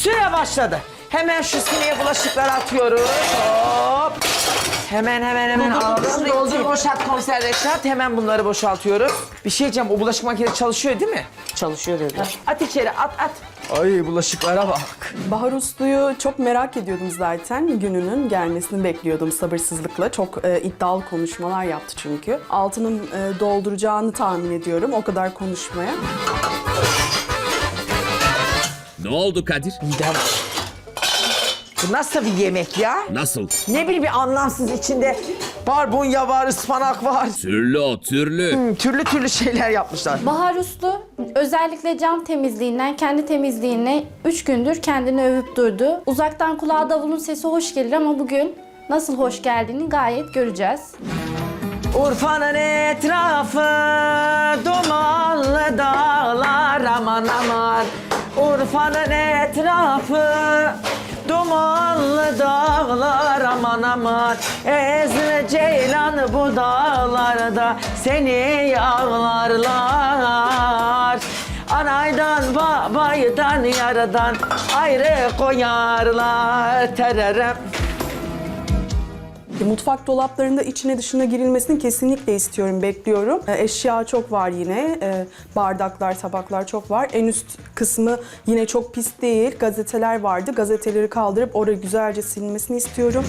Süre başladı. Hemen şu sineye bulaşıkları atıyoruz. Hop. Hemen hemen hemen alalım. Doldur boşalt komiser Reşat. Hemen bunları boşaltıyoruz. Bir şey diyeceğim o bulaşık makinesi çalışıyor değil mi? Çalışıyor dedi. At içeri at at. Ay bulaşıklara bak. Bahar Uslu'yu çok merak ediyordum zaten. Gününün gelmesini bekliyordum sabırsızlıkla. Çok e, iddialı konuşmalar yaptı çünkü. Altının e, dolduracağını tahmin ediyorum o kadar konuşmaya. Ne oldu Kadir? Midem. Bu nasıl bir yemek ya? Nasıl? Ne bileyim bir anlamsız içinde barbunya var, ıspanak var. Türlü o türlü. Hmm, Türlü türlü şeyler yapmışlar. Bahar Uslu özellikle cam temizliğinden kendi temizliğine 3 gündür kendini övüp durdu. Uzaktan kulağa davulun sesi hoş gelir ama bugün nasıl hoş geldiğini gayet göreceğiz. Urfa'nın etrafı dumanlı dağlar aman aman Urfa'nın etrafı dumanlı dağlar aman aman. Ezme ceylan bu dağlarda seni ağlarlar Anaydan babaydan yaradan ayrı koyarlar tererem Mutfak dolaplarında içine dışına girilmesini kesinlikle istiyorum, bekliyorum. E, Eşya çok var yine. E, Bardaklar, tabaklar çok var. En üst kısmı yine çok pis değil. Gazeteler vardı. Gazeteleri kaldırıp orayı güzelce silinmesini istiyorum.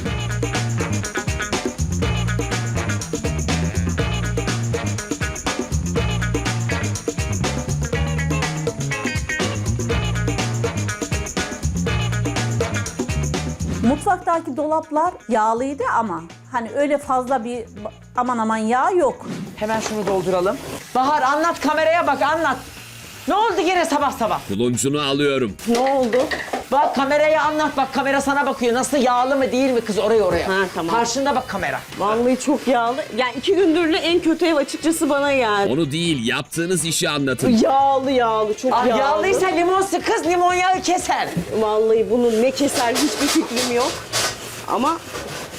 Mutfaktaki dolaplar yağlıydı ama hani öyle fazla bir aman aman yağ yok. Hemen şunu dolduralım. Bahar anlat kameraya bak anlat. Ne oldu yine sabah sabah? Kuluncunu alıyorum. Ne oldu? Bak kameraya anlat bak kamera sana bakıyor. Nasıl yağlı mı değil mi kız oraya oraya. Ha, tamam. Karşında bak kamera. Vallahi çok yağlı. Yani iki gündürle en kötü ev açıkçası bana geldi. Onu değil yaptığınız işi anlatın. Yağlı yağlı, çok Ah, yağlı. yağlıysa limon sık kız limon yağı keser. Vallahi bunun ne keser hiçbir fikrim yok. Ama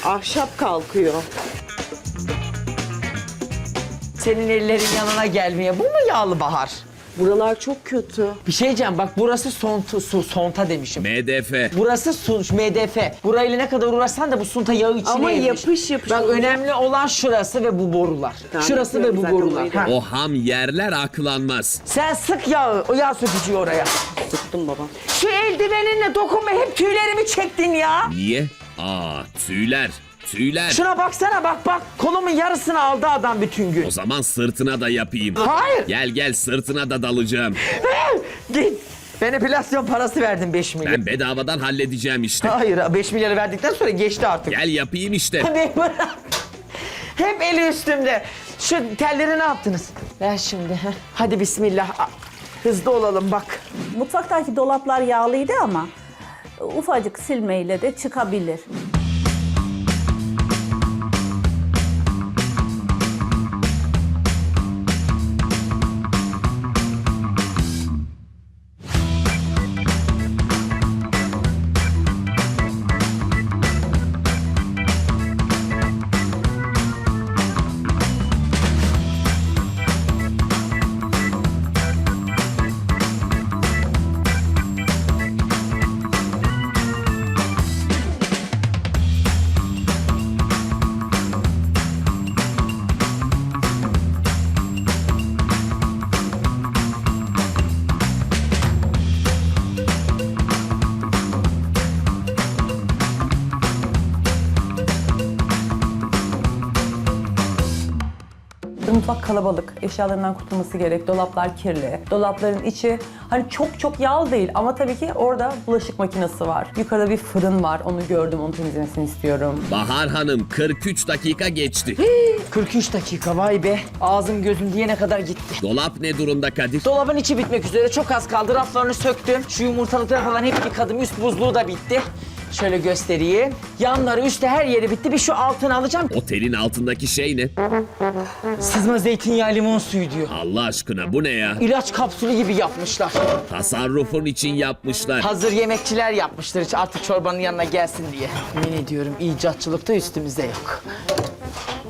ahşap kalkıyor. Senin ellerin yanına gelmeye. Bu mu yağlı Bahar? Buralar çok kötü. Bir şey diyeceğim bak burası sonta, su, sonta demişim. MDF. Burası sunç, MDF. Burayla ne kadar uğraşsan da bu sunta yağı içine Ama yemiş. yapış yapış Bak olacak. önemli olan şurası ve bu borular. Tamam, şurası ve bu zaten borular. orayı. Ha. O ham yerler aklanmaz. Sen sık yağı, o yağ sökücüyü oraya. Sıktım baba. Şu eldiveninle dokunma hep tüylerimi çektin ya. Niye? Aa tüyler. Tüyler. Şuna baksana bak bak kolumun yarısını aldı adam bütün gün. O zaman sırtına da yapayım. Hayır. Gel gel sırtına da dalacağım. Git. Ben epilasyon parası verdim 5 milyar. Ben bedavadan halledeceğim işte. Hayır 5 milyarı verdikten sonra geçti artık. Gel yapayım işte. Hadi bırak. Hep eli üstümde. Şu telleri ne yaptınız? Ver şimdi. heh. Hadi bismillah. Hızlı olalım bak. Mutfaktaki dolaplar yağlıydı ama ufacık silmeyle de çıkabilir. Kalabalık, eşyalarından kurtulması gerek, dolaplar kirli, dolapların içi hani çok çok yağlı değil ama tabii ki orada bulaşık makinesi var. Yukarıda bir fırın var, onu gördüm, onu temizlemesini istiyorum. Bahar Hanım 43 dakika geçti. 43 dakika vay be. Ağzım gözüm diyene kadar gitti. Dolap ne durumda Kadir? Dolabın içi bitmek üzere çok az kaldı. Raflarını söktüm. Şu yumurtalıkları falan hep yıkadım. Üst buzluğu da bitti. Şöyle göstereyim. Yanları, üstte her yeri bitti. Bir şu altını alacağım. Otelin altındaki şey ne? Sızma zeytinyağı limon suyu diyor. Allah aşkına bu ne ya? İlaç kapsülü gibi yapmışlar. Tasarrufun için yapmışlar. Hazır yemekçiler yapmışlar hiç artık çorbanın yanına gelsin diye. Yemin ediyorum icatçılıkta üstümüzde yok.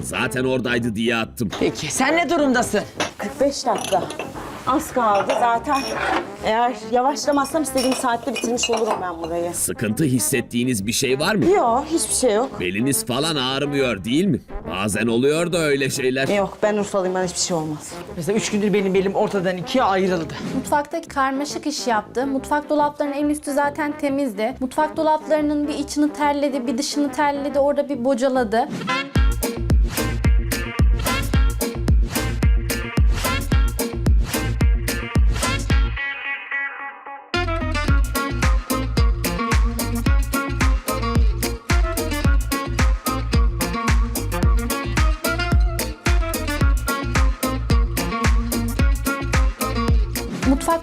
Zaten oradaydı diye attım. Peki sen ne durumdasın? 45 dakika. Az kaldı zaten. Eğer yavaşlamazsam istediğim saatte bitirmiş olurum ben burayı. Sıkıntı hissettiğiniz bir şey var mı? Yok hiçbir şey yok. Beliniz falan ağrımıyor değil mi? Bazen oluyor da öyle şeyler. Yok ben Urfalıyım bana hiçbir şey olmaz. Mesela üç gündür benim belim ortadan ikiye ayrıldı. Mutfakta karmaşık iş yaptı. Mutfak dolaplarının en üstü zaten temizdi. Mutfak dolaplarının bir içini terledi, bir dışını terledi, orada bir bocaladı.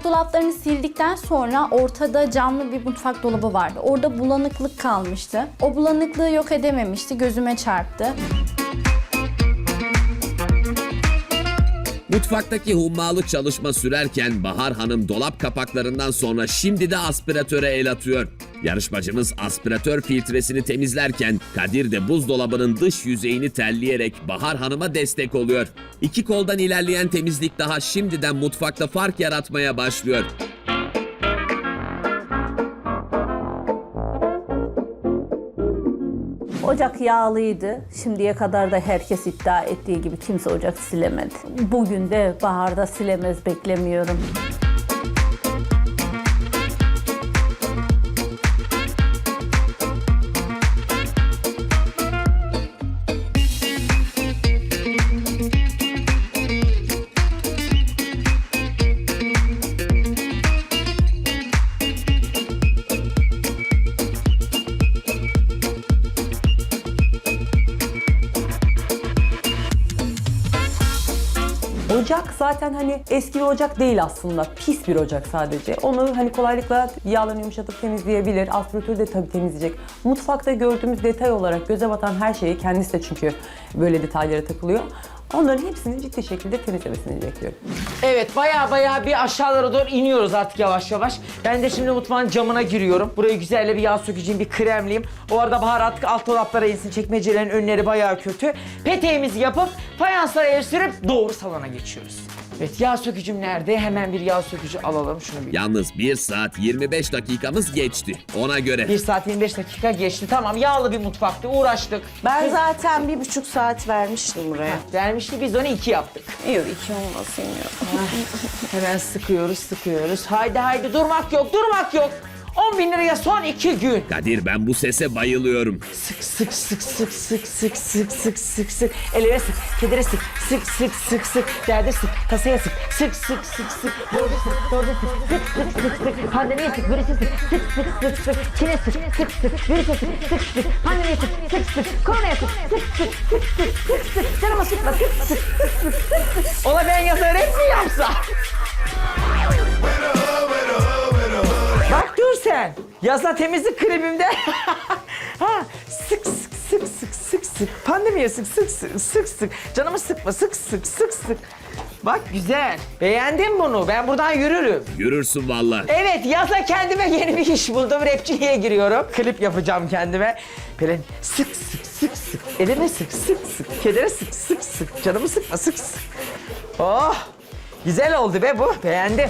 Dolaplarını sildikten sonra ortada camlı bir mutfak dolabı vardı. Orada bulanıklık kalmıştı. O bulanıklığı yok edememişti. Gözüme çarptı. Mutfaktaki hummalı çalışma sürerken Bahar Hanım dolap kapaklarından sonra şimdi de aspiratöre el atıyor. Yarışmacımız aspiratör filtresini temizlerken Kadir de buzdolabının dış yüzeyini telleyerek Bahar Hanım'a destek oluyor. İki koldan ilerleyen temizlik daha şimdiden mutfakta fark yaratmaya başlıyor. Ocak yağlıydı. Şimdiye kadar da herkes iddia ettiği gibi kimse ocak silemedi. Bugün de baharda silemez beklemiyorum. Zaten hani eski bir ocak değil aslında. Pis bir ocak sadece. Onu hani kolaylıkla yağlarını yumuşatıp temizleyebilir. Aspiratör de tabii temizleyecek. Mutfakta gördüğümüz detay olarak göze batan her şeyi kendisi de çünkü böyle detaylara takılıyor. Onların hepsini ciddi şekilde temizlemesini bekliyorum. Evet baya baya bir aşağılara doğru iniyoruz artık yavaş yavaş. Ben de şimdi mutfağın camına giriyorum. Burayı güzelle bir yağ sökeceğim, bir kremleyeyim. O arada Bahar artık alt dolaplara insin. Çekmecelerin önleri baya kötü. Peteğimizi yapıp fayanslara sürüp doğru salona geçiyoruz. Evet yağ sökücüm nerede? Hemen bir yağ sökücü alalım şunu bir. Yalnız 1 saat 25 dakikamız geçti. Ona göre. 1 saat 25 dakika geçti. Tamam yağlı bir mutfaktı uğraştık. Ben zaten bir buçuk saat vermiştim buraya. Vermişti biz onu iki yaptık. Yok iki olmasın ya. Hemen sıkıyoruz sıkıyoruz. Haydi haydi durmak yok durmak yok. 10 bin liraya son iki gün. Kadir ben bu sese bayılıyorum. Sık sık sık sık sık sık sık sık sık sık Ellere sık, kedere sık, sık sık sık sık Derde sık, kasaya sık, sık sık sık sık Dörde sık, dörde sık, sık sık sık sık Pandemiye sık, virüse sık, sık sık sık sık Çin'e sık, sık sık, virüse sık, sık sık Pandemiye sık, sık sık, koronaya sık, sık sık sık sık sık sık Canıma sıkma, sık sık sık sık sık Ola ben yazar hep mi sen. Yazda temizlik kremimde. ha, sık sık sık sık sık sık. Pandemiye sık sık sık sık sık. Canımı sıkma sık sık sık sık. Bak güzel. Beğendin bunu. Ben buradan yürürüm. Yürürsün valla. Evet yazda kendime yeni bir iş buldum. Rapçiliğe giriyorum. Klip yapacağım kendime. Böyle sık sık sık sık. Elime sık sık sık. Kedere sık sık sık. Canımı sıkma sık sık. Oh. Güzel oldu be bu. Beğendim.